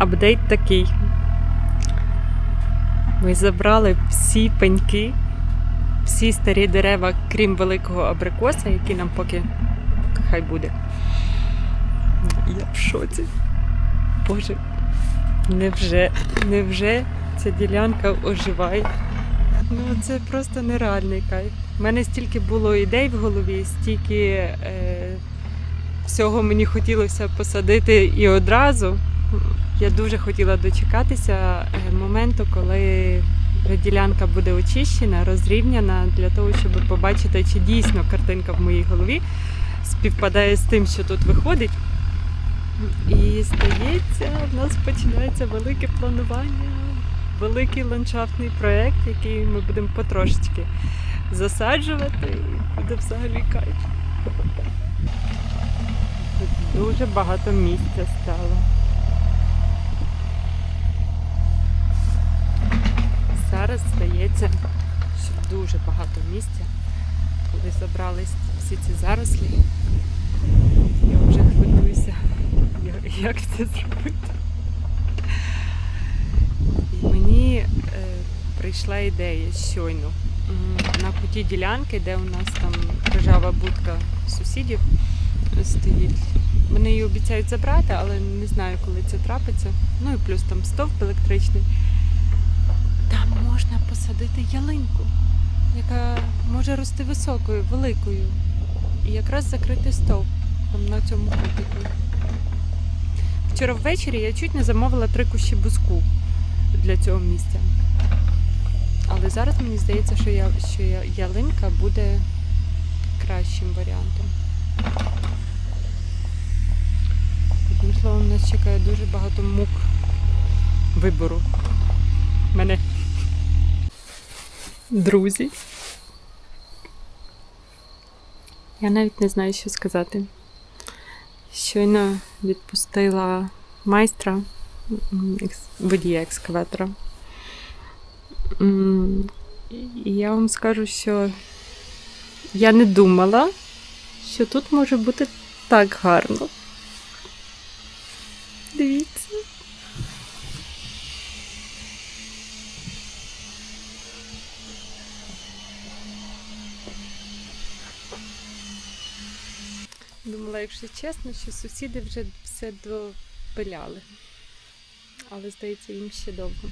апдейт такий. Ми забрали всі пеньки, всі старі дерева, крім великого абрикоса, який нам поки хай буде. Я в шоці. Боже, невже, невже ця ділянка оживає? Ну, це просто нереальний кайф. У мене стільки було ідей в голові, стільки е, всього мені хотілося посадити і одразу. Я дуже хотіла дочекатися е, моменту, коли ділянка буде очищена, розрівняна, для того, щоб побачити, чи дійсно картинка в моїй голові співпадає з тим, що тут виходить. І здається, в нас починається велике планування, великий ландшафтний проєкт, який ми будемо потрошечки засаджувати, і буде взагалі кайф. Дуже багато місця стало. Зараз здається, що дуже багато місця. Коли забрались всі ці зарослі, я вже хвилююся, як- це зробити. І мені е, прийшла ідея щойно. На куті ділянки, де у нас там ржава будка сусідів стоїть. Вони її обіцяють забрати, але не знаю, коли це трапиться. Ну і плюс там стовп електричний. Там можна посадити ялинку, яка може рости високою, великою. І якраз закрити стовп на цьому кутику. Вчора ввечері я чуть не замовила три кущі буску для цього місця. Але зараз мені здається, що, я, що я- ялинка буде кращим варіантом. Одним словом, нас чекає дуже багато мук вибору. Мене. Друзі. Я навіть не знаю, що сказати. Щойно відпустила майстра водія екскаватора. І я вам скажу, що я не думала, що тут може бути так гарно. Якщо чесно, що сусіди вже все допиляли. Але, здається, їм ще довго.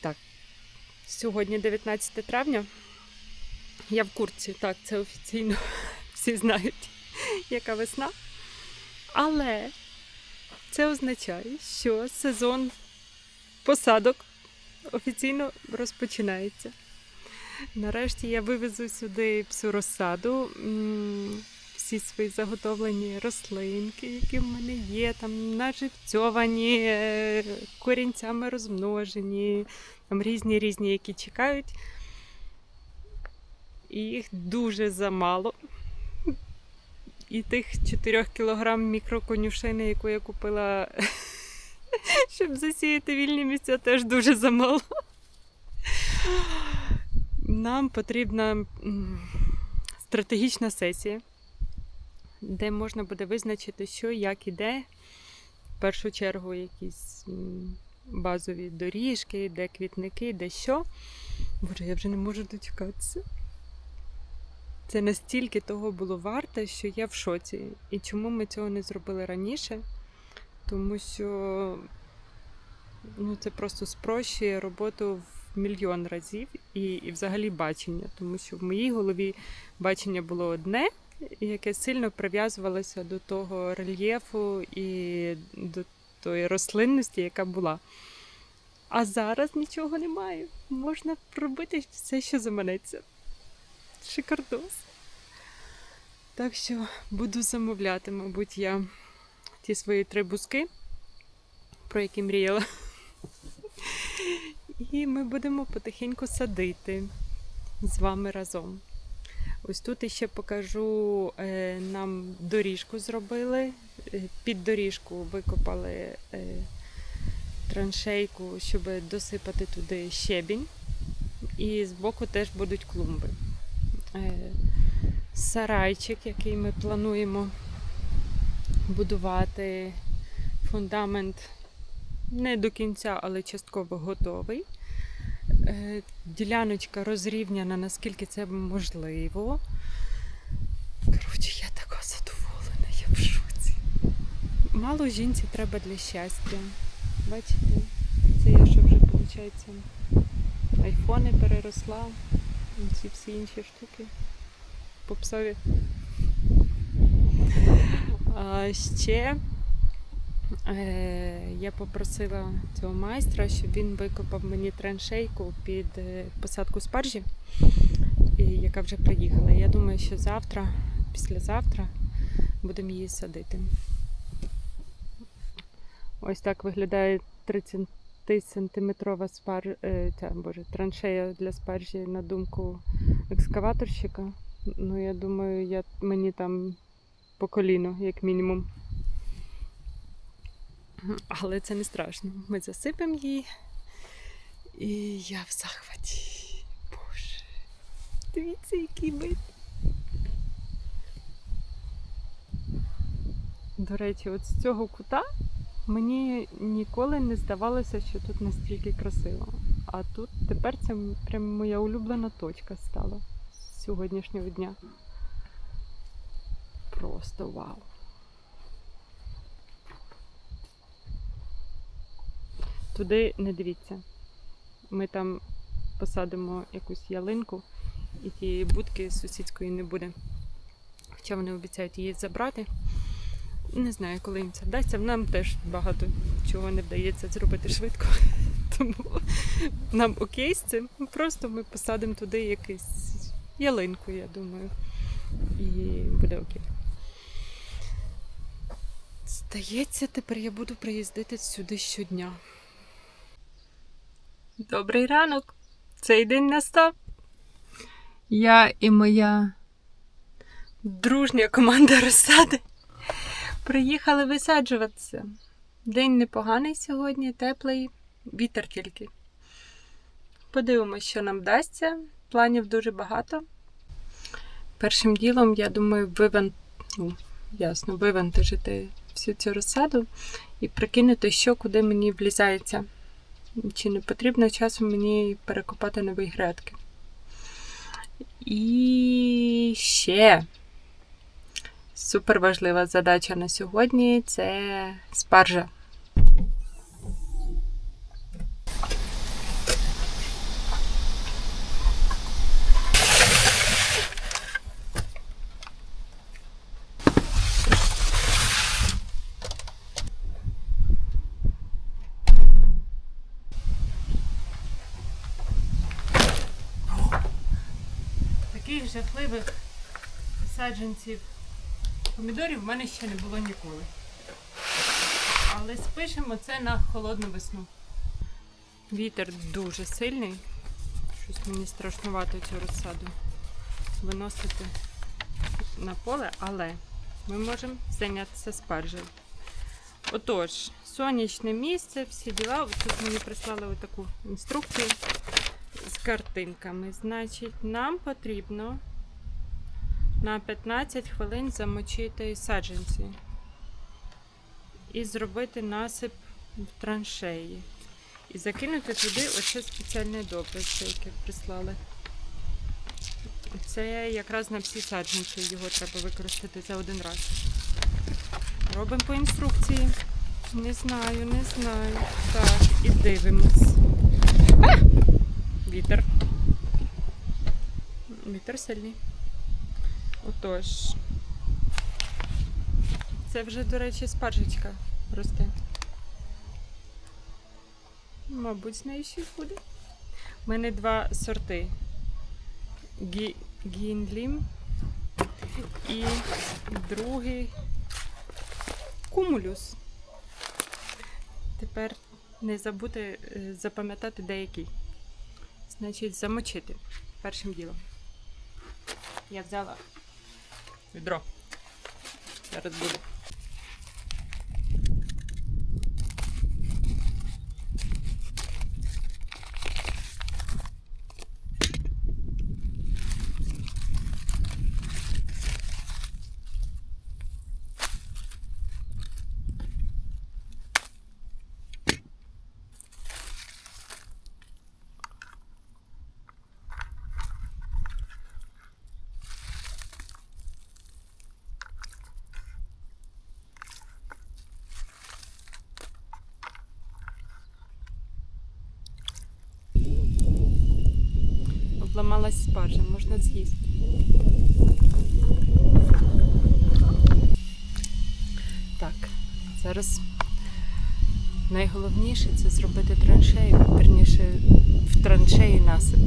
Так. Сьогодні 19 травня. Я в курці, так, це офіційно. Всі знають, яка весна. Але це означає, що сезон посадок офіційно розпочинається. Нарешті я вивезу сюди всю розсаду, всі свої заготовлені рослинки, які в мене є, там наживцьовані, е, корінцями розмножені, там різні різні, які чекають. І їх дуже замало. І тих 4 кілограм мікроконюшини, яку я купила, щоб засіяти вільні місця, теж дуже замало. Нам потрібна стратегічна сесія, де можна буде визначити, що, як іде. В першу чергу якісь базові доріжки, де квітники, де що. Боже, я вже не можу дочекатися. Це настільки того було варте, що я в шоці. І чому ми цього не зробили раніше? Тому що ну, це просто спрощує роботу в мільйон разів і, і взагалі бачення. Тому що в моїй голові бачення було одне, яке сильно прив'язувалося до того рельєфу і до тої рослинності, яка була. А зараз нічого немає. Можна робити все, що заманеться. Шикардос. Так що буду замовляти, мабуть, я ті свої три бузки, про які мріяла. І ми будемо потихеньку садити з вами разом. Ось тут іще покажу, е, нам доріжку зробили. Е, Під доріжку викопали е, траншейку, щоб досипати туди щебінь. І збоку теж будуть клумби. Сарайчик, який ми плануємо будувати фундамент не до кінця, але частково готовий. Е, Діляночка розрівняна, наскільки це можливо. Коротше, я така задоволена, я в шоці. Мало жінці треба для щастя. Бачите, це я що вже, виходить, айфони переросла, ці всі інші штуки. Попсові. А ще я попросила цього майстра, щоб він викопав мені траншейку під е, посадку спаржі, яка вже приїхала. Я думаю, що завтра, післязавтра будемо її садити. Ось так виглядає 30-сантиметрова спар... е, ця, боже, траншея для спаржі на думку екскаваторщика. Ну, я думаю, я, мені там по коліно, як мінімум. Але це не страшно. Ми засипемо її. І я в захваті. Боже. Дивіться, який вид. До речі, от з цього кута мені ніколи не здавалося, що тут настільки красиво. А тут тепер це прям моя улюблена точка стала з сьогоднішнього дня. Просто вау. Туди не дивіться. Ми там посадимо якусь ялинку, і тієї будки сусідської не буде. Хоча вони обіцяють її забрати. Не знаю, коли їм це вдасться. Нам теж багато чого не вдається зробити швидко. Тому нам окей з цим. Просто ми посадимо туди якусь ялинку, я думаю. І буде окей. Здається, тепер я буду приїздити сюди щодня. Добрий ранок! Цей день настав. Я і моя дружня команда розсади приїхали висаджуватися. День непоганий сьогодні, теплий, вітер тільки. Подивимось, що нам вдасться. Планів дуже багато. Першим ділом, я думаю, виван... ну, ясно, вивантажити всю цю розсаду і прикинути, що куди мені влізається. Чи не потрібно часом мені перекопати нові грядки. І ще супер важлива задача на сьогодні це спаржа. Саджанців помідорів в мене ще не було ніколи. Але спишемо це на холодну весну. Вітер дуже сильний. Щось мені страшнувато цю розсаду виносити на поле, але ми можемо зайнятися спаржею. Отож, сонячне місце, всі діла. Тут мені прислали отаку інструкцію з картинками. Значить, нам потрібно на 15 хвилин замочити саджанці і зробити насип в траншеї. І закинути туди оце спеціальне добриво, яке прислали. Це якраз на всі саджанці його треба використати за один раз. Робимо по інструкції. Не знаю, не знаю. Так, і дивимось. А! Вітер. Вітер сильний. Отож. Це вже, до речі, спаржечка росте. Мабуть, з нею щось буде. У мене два сорти. Гі... Гінлім і другий кумулюс. Тепер не забути е, запам'ятати деякий. Значить, замочити першим ділом. Я взяла відро. Зараз буду. Зламалась спаржа, можна з'їсти. Так, зараз найголовніше це зробити траншею, верніше в траншеї насип.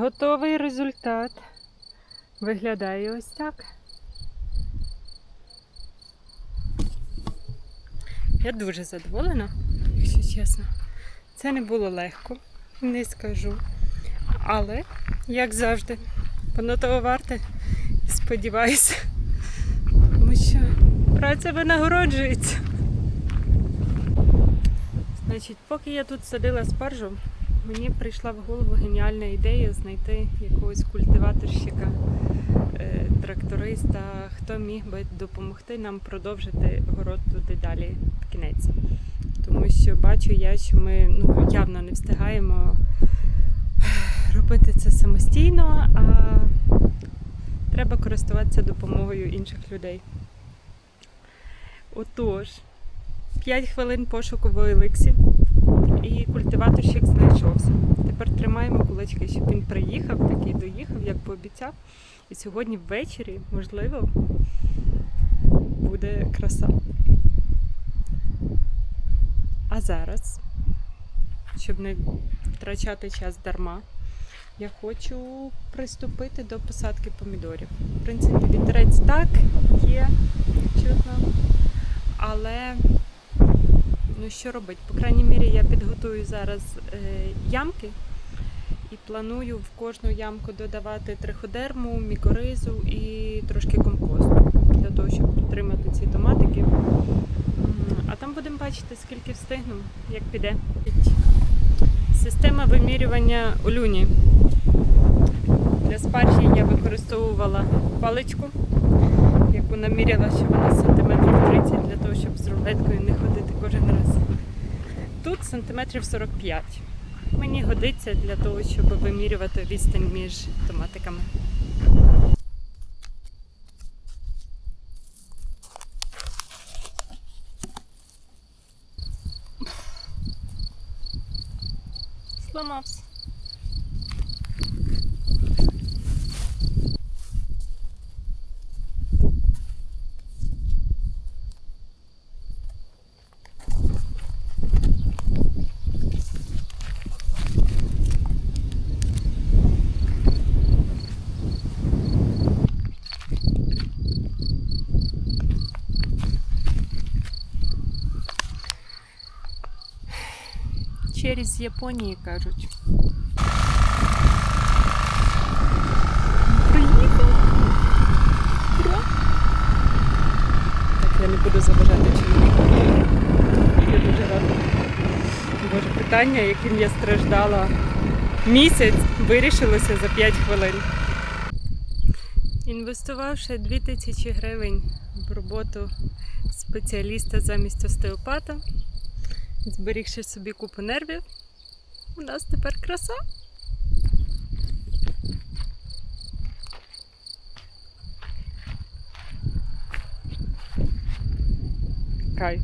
Готовий результат. Виглядає ось так. Я дуже задоволена, якщо чесно. Це не було легко, не скажу. Але, як завжди, воно того варте. Сподіваюся. Тому що праця винагороджується. Значить, поки я тут садила спаржу, мені прийшла в голову геніальна ідея знайти якогось культиваторщика, е, тракториста, хто міг би допомогти нам продовжити город туди далі в кінець. Тому що бачу я, що ми ну, явно не встигаємо робити це самостійно, а треба користуватися допомогою інших людей. Отож, 5 хвилин пошуку в Еликсі і культиваторщик знайшовся. Тепер тримаємо кулачки, щоб він приїхав, такий доїхав, як пообіцяв. І сьогодні ввечері, можливо, буде краса. А зараз, щоб не втрачати час дарма, я хочу приступити до посадки помідорів. В принципі, вітерець так є, чутно. Але ну що робити? По крайній мірі я підготую зараз е, ямки і планую в кожну ямку додавати триходерму, мікоризу і трошки компосту для того, щоб підтримати ці томатики. А там будемо бачити, скільки встигну, як піде. Система вимірювання олюні. Для спаржі я використовувала паличку, наміряла, що вона сантиметрів 30 для того, щоб з рулеткою не ходити кожен раз. Тут сантиметрів 45. Мені годиться для того, щоб вимірювати відстань між томатиками. Черрі з Японії, кажуть. Приїхав. Так, я не буду заважати чоловіку. Я дуже рада. Боже, питання, яким я страждала місяць, вирішилося за 5 хвилин. Інвестувавши 2000 гривень в роботу спеціаліста замість остеопата, зберігши собі купу нервів, у нас тепер краса. Кайф.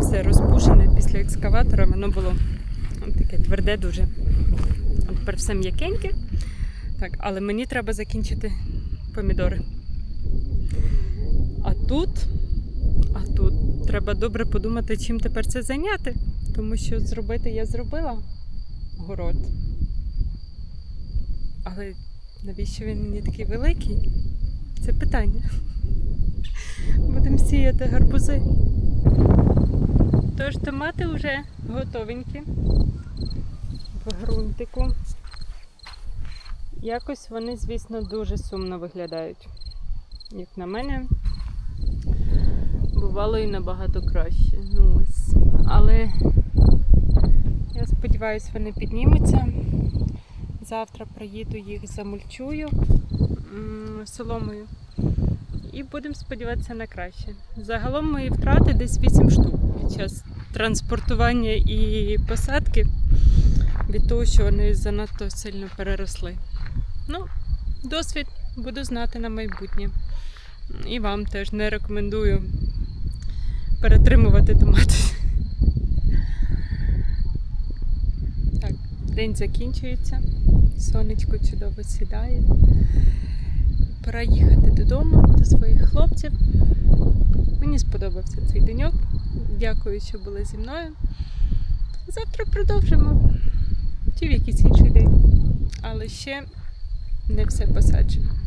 Все розпушене після екскаватора, воно було таке тверде дуже. А тепер все м'якеньке. Так, але мені треба закінчити помідори. А тут, треба добре подумати, чим тепер це зайняти. Тому що зробити я зробила город. Але навіщо він мені такий великий? Це питання. Будемо сіяти гарбузи. Тож томати вже готовенькі в ґрунтику. Якось вони, звісно, дуже сумно виглядають. Як на мене, бувало і набагато краще. Ну, ось. Але я сподіваюся, вони піднімуться. Завтра приїду їх замульчую соломою. І будемо сподіватися на краще. Загалом мої втрати десь 8 штук під час транспортування і посадки від того, що вони занадто сильно переросли. Ну, досвід буду знати на майбутнє. І вам теж не рекомендую перетримувати томати. Так, день закінчується. Сонечко чудово сідає. Пора їхати додому до своїх хлопців. Мені сподобався цей деньок. Дякую, що були зі мною. Завтра продовжимо. Чи в якийсь інший день. Але ще не все посаджено.